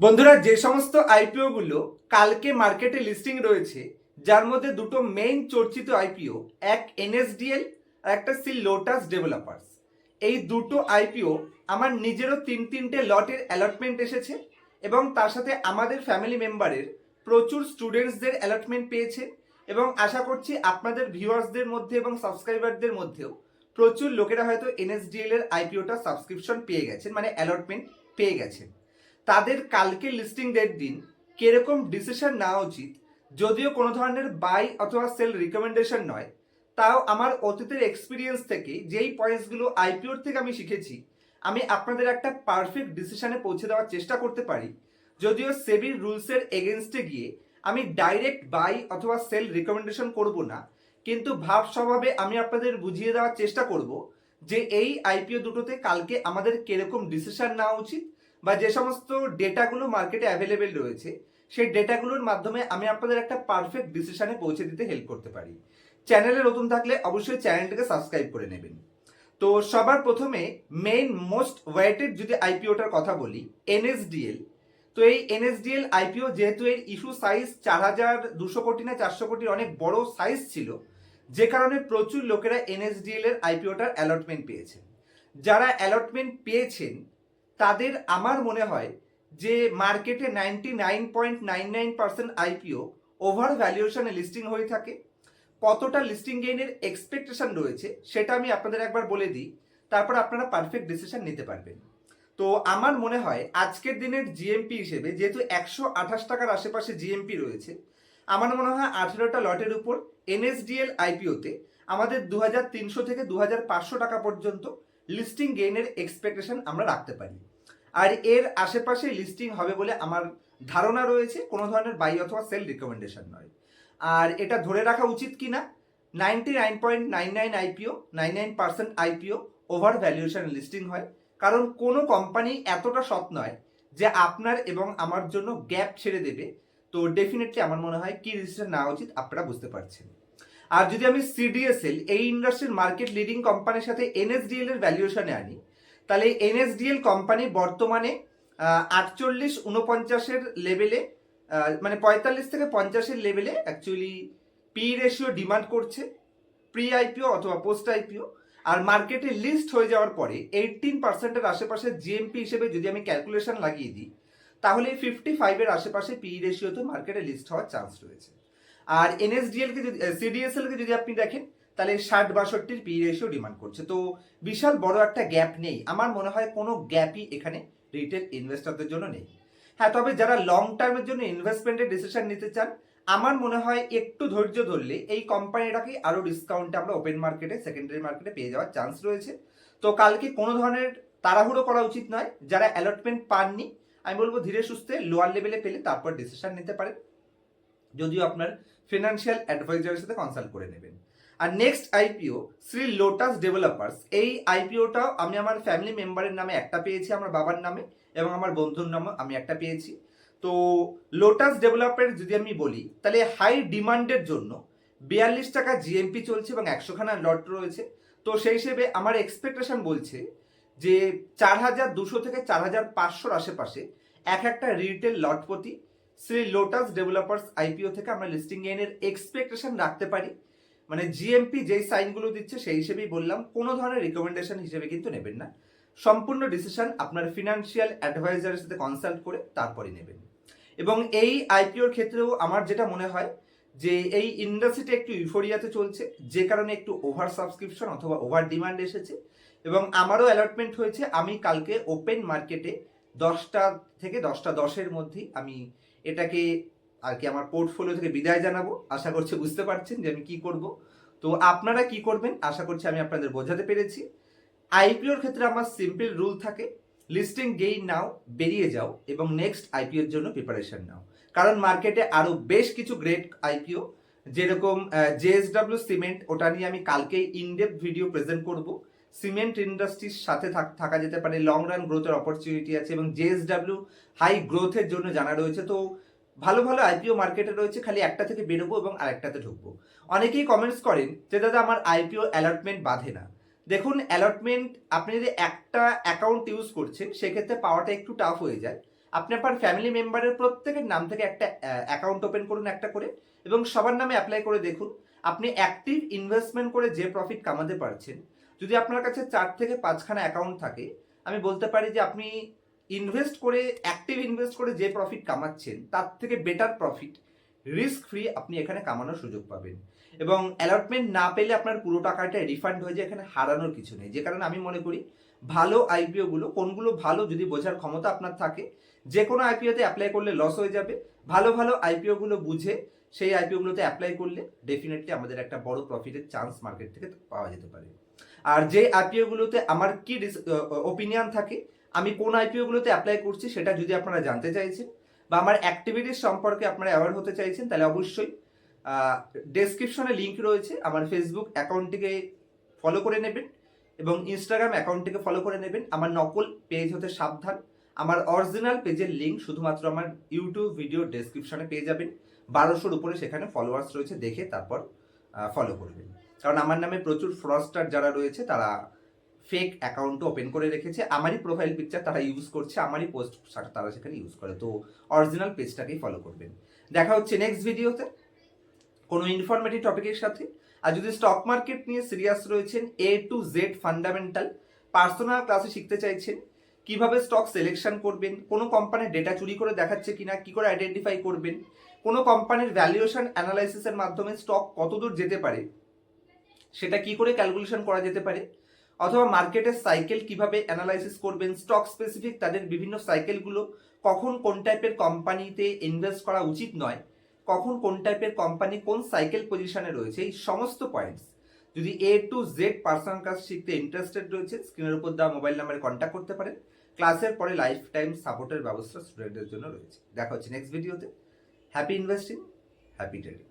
বন্ধুরা, যে সমস্ত আইপিও গুলো কালকে মার্কেটে লিস্টিং রয়েছে, যার মধ্যে দুটো মেইন চর্চিত আইপিও এক এনএসডিএল আর একটা সি লোটাস ডেভেলপার্স এই দুটো আইপিও আমার নিজেরও তিন তিনটে লটের অ্যালটমেন্ট এসেছে এবং তার সাথে আমাদের ফ্যামিলি মেম্বারের প্রচুর স্টুডেন্টসদের অ্যালটমেন্ট পেয়েছে এবং আশা করছি আপনাদের ভিউয়ার্সদের মধ্যে এবং সাবস্ক্রাইবারদের মধ্যেও প্রচুর লোকেরা হয়তো এনএসডিএল এর আইপিওটা সাবস্ক্রিপশন পেয়ে গেছেন মানে অ্যালটমেন্ট পেয়ে গেছেন। তাদের কালকে লিস্টিং ডেট দিন, কীরকম ডিসিশন নেওয়া উচিত, যদিও কোনো ধরনের বাই অথবা সেল রিকমেন্ডেশন নয়, তাও আমার অতীতের এক্সপিরিয়েন্স থেকে যেই পয়েন্টসগুলো আইপিওর থেকে আমি শিখেছি, আমি আপনাদের একটা পারফেক্ট ডিসিশনে পৌঁছে দেওয়ার চেষ্টা করতে পারি, যদিও সেবির রুলসের এগেনস্টে গিয়ে আমি ডাইরেক্ট বাই অথবা সেল রিকমেন্ডেশন করব না, কিন্তু ভাব স্বভাবে আমি আপনাদের বুঝিয়ে দেওয়ার চেষ্টা করব যে এই আইপিও দুটোতে কালকে আমাদের কীরকম ডিসিশন নেওয়া উচিত বা যে সমস্ত ডেটাগুলো মার্কেটে অ্যাভেলেবেল রয়েছে, সেই ডেটাগুলোর মাধ্যমে আমি আপনাদের একটা পারফেক্ট ডিসিশনে পৌঁছে দিতে হেল্প করতে পারি। চ্যানেলে নতুন থাকলে অবশ্যই চ্যানেলটাকে সাবস্ক্রাইব করে নেবেন। তো সবার প্রথমে মেইন মোস্ট ওয়েটেড যদি আইপিওটার কথা বলি এনএসডিএল তো এই এনএসডিএল আইপিও যেহেতু এর ইস্যু সাইজ চার হাজার দুশো কোটি না চারশো কোটির অনেক বড় সাইজ ছিল, যে কারণে প্রচুর লোকেরা এনএসডিএল এর আইপিওটার অ্যালটমেন্ট পেয়েছেন। যারা অ্যালটমেন্ট পেয়েছেন তাদের আমার মনে হয় যে মার্কেটে ninety nine point nine nine percent IPO over ভ্যালুয়েশনে listing হয়ে থাকে। কতটা লিস্টিং গেইনের এক্সপেকটেশন রয়েছে সেটা আমি আপনাদের একবার বলে দিই, তারপর আপনারা পারফেক্ট ডিসিশন নিতে পারবেন। তো আমার মনে হয় আজকের দিনের জিএমপি হিসেবে যেহেতু একশো আঠাশ টাকার আশেপাশে জিএমপি রয়েছে, আমার মনে হয় আঠেরোটা লটের উপর এনএসডিএল আইপিওতে আমাদের দু তিনশো থেকে দু হাজার পাঁচশো টাকা পর্যন্ত লিস্টিং গেইনের এক্সপেকটেশন আমরা রাখতে পারি। আর এর আশেপাশে লিস্টিং হবে বলে আমার ধারণা রয়েছে, কোনো ধরনের বাই অথবা সেল রিকমেন্ডেশন নয়। আর এটা ধরে রাখা উচিত কি না ninety nine point nine nine IPO nine nine percent IPO over valuation listing হয়। কারণ কোনো কোম্পানি এতটা সৎ নয় যে আপনার এবং আমার জন্য গ্যাপ ছেড়ে দেবে। তো ডেফিনেটলি আমার মনে হয় কি ডিসিশন নেওয়া উচিত আপনারা বুঝতে পারছেন। আর যদি আমি সিডিএসএল এই ইন্ডাস্ট্রির মার্কেট লিডিং কোম্পানির সাথে এনএসডিএল এর ভ্যালুয়েশনে আনি, তাহলে এনএসডিএল কোম্পানি বর্তমানে আটচল্লিশ উনপঞ্চাশের লেভেলে মানে পঁয়তাল্লিশ থেকে পঞ্চাশের লেভেলে অ্যাকচুয়ালি পি রেশিও ডিমান্ড করছে প্রি আইপিও অথবা পোস্ট আইপিও আর মার্কেটে লিস্ট হয়ে যাওয়ার পরে এইটিন পার্সেন্টের আশেপাশে জিএমপি হিসেবে যদি আমি ক্যালকুলেশন লাগিয়ে দিই, তাহলে ফিফটি ফাইভের আশেপাশে পি রেশিওতে মার্কেটে লিস্ট হওয়ার চান্স রয়েছে। আর এনএসডিএলকে যদি সিডিএসএলকে যদি আপনি দেখেন, তাহলে ষাট বাষট্টির পি রেশিও ডিমান্ড করছে। তো বিশাল বড় একটা গ্যাপ নেই। আমার মনে হয় কোনো গ্যাপই এখানে রিটেল ইনভেস্টরদের জন্য নেই। হ্যাঁ তবে যারা লং টার্মের জন্য ইনভেস্টমেন্টের ডিসিশন নিতে চান, আমার মনে হয় একটু ধৈর্য ধরলে এই কোম্পানিটাকে আরও ডিসকাউন্টে আমরা ওপেন মার্কেটে সেকেন্ডারি মার্কেটে পেয়ে যাওয়ার চান্স রয়েছে। তো কালকে কোনো ধরনের তাড়াহুড়ো করা উচিত নয়। যারা অ্যালটমেন্ট পাননি, আমি বলব ধীরে সুস্থে লোয়ার লেভেলে পেলে তারপর ডিসিশন নিতে পারেন। যদিও আপনার ফিনান্সিয়াল অ্যাডভাইজারের সাথে কনসাল্ট করে নেবেন। আর next IPO Shri Lotus Developers এই আইপিওটাও আমি আমার ফ্যামিলি মেম্বারের নামে একটা পেয়েছি, আমার বাবার নামে, এবং আমার বন্ধুর নামে আমি একটা পেয়েছি। তো লোটাস ডেভেলপার যদি আমি বলি, তাহলে হাই ডিমান্ডের জন্য বিয়াল্লিশ টাকা জিএমপি চলছে এবং একশোখানা লট রয়েছে। তো সেই হিসেবে আমার এক্সপেকটেশন বলছে যে চার হাজার দুশো থেকে চার হাজার পাঁচশোর আশেপাশে এক একটা রিটেল লট প্রতি শ্রী লোটাস ডেভেলপার্স আইপিও থেকে আমরা লিস্টিং গেইনের এক্সপেকটেশন রাখতে পারি। মানে জিএমপি যেই সাইনগুলো দিচ্ছে সেই হিসেবেই বললাম, কোনো ধরনের রিকমেন্ডেশন হিসেবে কিন্তু নেবেন না। সম্পূর্ণ ডিসিশন আপনার ফিনান্সিয়াল অ্যাডভাইজারের সাথে কনসাল্ট করে তারপরে নেবেন। এবং এই আইপিওর ক্ষেত্রেও আমার যেটা মনে হয়, যে এই ইন্ডাস্ট্রিটা একটু ইউফোরিয়াতে চলছে, যে কারণে একটু ওভার সাবস্ক্রিপশন অথবা ওভার ডিমান্ড এসেছে। এবং আমারও অ্যালটমেন্ট হয়েছে, আমি কালকে ওপেন মার্কেটে দশটা থেকে দশটা দশের মধ্যেই আমি এটাকে আর কি আমার পোর্টফোলিও থেকে বিদায় জানাব। আশা করছি বুঝতে পারছেন যে আমি কি করব। তো আপনারা কি করবেন, আশা করছি আমি আপনাদের বোঝাতে পেরেছি। আইপিওর ক্ষেত্রে আমার সিম্পল রুল থাকে লিস্টিং গেইন নাও বেরিয়ে যাও এবং নেক্সট আইপিওর জন্য প্রিপারেশন নাও। কারণ মার্কেটে আরও বেশ কিছু গ্রেট আইপিও যেরকম জেএসডাব্লিউ সিমেন্ট ওটা নিয়ে আমি কালকেই ইনডেপ ভিডিও প্রেজেন্ট করব। সিমেন্ট ইন্ডাস্ট্রির সাথে থাক- যেতে পারে লং রান গ্রোথের অপরচুনিটি আছে এবং জেএসডাব্লিউ হাই গ্রোথের জন্য জানা রয়েছে। তো ভালো ভালো আইপিও মার্কেটে রয়েছে, খালি একটা থেকে বেরোবো এবং আরেকটাতে ঢুকবো। অনেকেই কমেন্টস করেন যে, দাদা, আমার আইপিও অ্যালটমেন্ট বাঁধে না। দেখুন অ্যালটমেন্ট আপনি যদি একটা অ্যাকাউন্ট ইউজ করছেন, সেক্ষেত্রে পাওয়াটা একটু টাফ হয়ে যায়। আপনি আপনার ফ্যামিলি মেম্বারের প্রত্যেকের নাম থেকে একটা অ্যাকাউন্ট ওপেন করুন একটা করে এবং সবার নামে অ্যাপ্লাই করে দেখুন। আপনি অ্যাক্টিভ ইনভেস্টমেন্ট করে যে প্রফিট কামাতে পারছেন যদি আপনার কাছে চার থেকে পাঁচখানা অ্যাকাউন্ট থাকে, আমি বলতে পারি যে আপনি ইনভেস্ট করে অ্যাক্টিভ ইনভেস্ট করে যে প্রফিট কামাচ্ছেন, তার থেকে বেটার প্রফিট রিস্ক ফ্রি আপনি এখানে কামানোর সুযোগ পাবেন। এবং অ্যালটমেন্ট না পেলে আপনার পুরো টাকাটা রিফান্ড হয়ে যায়, এখানে হারানোর কিছু নেই। যে কারণে আমি মনে করি, ভালো আইপিওগুলো কোনগুলো ভালো যদি বোঝার ক্ষমতা আপনার থাকে যে কোনো আইপিওতে অ্যাপ্লাই করলে লস হয়ে যাবে। ভালো ভালো আইপিওগুলো বুঝে, সেই আইপিওগুলোতে অ্যাপ্লাই করলে ডেফিনেটলি আমাদের একটা বড় প্রফিটের চান্স মার্কেট থেকে পাওয়া যেতে পারে। আর যে আইপিও গুলোতে আমার কি ওপিনিয়ন থাকে, আমি কোন আইপিও গুলোতে অ্যাপ্লাই করছি সেটা যদি আপনারা জানতে চাইছেন বা আমার অ্যাক্টিভিটিস সম্পর্কে আপনারা অ্যাওয়ার হতে চাইছেন, তাহলে অবশ্যই ডেসক্রিপশনে লিংক রয়েছে। আমার ফেসবুক অ্যাকাউন্টটিকে ফলো করে নেবেন এবং ইনস্টাগ্রাম অ্যাকাউন্টটিকে ফলো করে নেবেন। আমার নকল পেজ হতে সাবধান। আমার অরিজিনাল পেজের লিংক শুধুমাত্র আমার ইউটিউব ভিডিও ডেসক্রিপশনে পেয়ে যাবেন। বারোশোর উপরে সেখানে ফলোয়ার্স রয়েছে দেখে তারপর ফলো করবেন। কারণ আমার নামে প্রচুর ফ্রস্টার যারা রয়েছে, তারা ফেক অ্যাকাউন্ট ওপেন করে রেখেছে। আমারই প্রোফাইল পিকচার তারা ইউজ করছে, আমারই পোস্ট তারা সেখানে ইউজ করে। তো অরিজিনাল পেজটাকেই ফলো করবেন। দেখা হচ্ছে নেক্সট ভিডিওতে কোনো ইনফরমেটিভ টপিকের সাথে। আর যদি স্টক মার্কেট নিয়ে সিরিয়াস রয়েছেন A to Z fundamental personal ক্লাসে শিখতে চাইছেন, কীভাবে স্টক সিলেকশন করবেন, কোনো কোম্পানির ডেটা চুরি করে দেখাচ্ছে কিনা, কি করে আইডেন্টিফাই করবেন, কোনো কোম্পানির ভ্যালুয়েশন অ্যানালাইসিসের মাধ্যমে স্টক কতদূর যেতে পারে সেটা কি করে ক্যালকুলেশন করা যেতে পারে? অথবা মার্কেটের সাইকেল কীভাবে অ্যানালাইসিস করবেন? স্টক স্পেসিফিক তাদের বিভিন্ন সাইকেলগুলো কখন কোন টাইপের কোম্পানিতে ইনভেস্ট করা উচিত নয়? কখন কোন টাইপের কোম্পানি কোন সাইকেল পজিশনে রয়েছে? এই সমস্ত পয়েন্টস যদি এ টু জেড পার্সোনাল কাজ শিখতে ইন্টারেস্টেড রয়েছে স্ক্রিনের উপর দেওয়া মোবাইল নাম্বারে কন্ট্যাক্ট করতে পারেন। ক্লাসের পরে লাইফ টাইম সাপোর্টের ব্যবস্থা স্টুডেন্টদের জন্য রয়েছে। দেখা হচ্ছে নেক্সট ভিডিওতে হ্যাপি ইনভেস্টিং হ্যাপি ট্রেডিং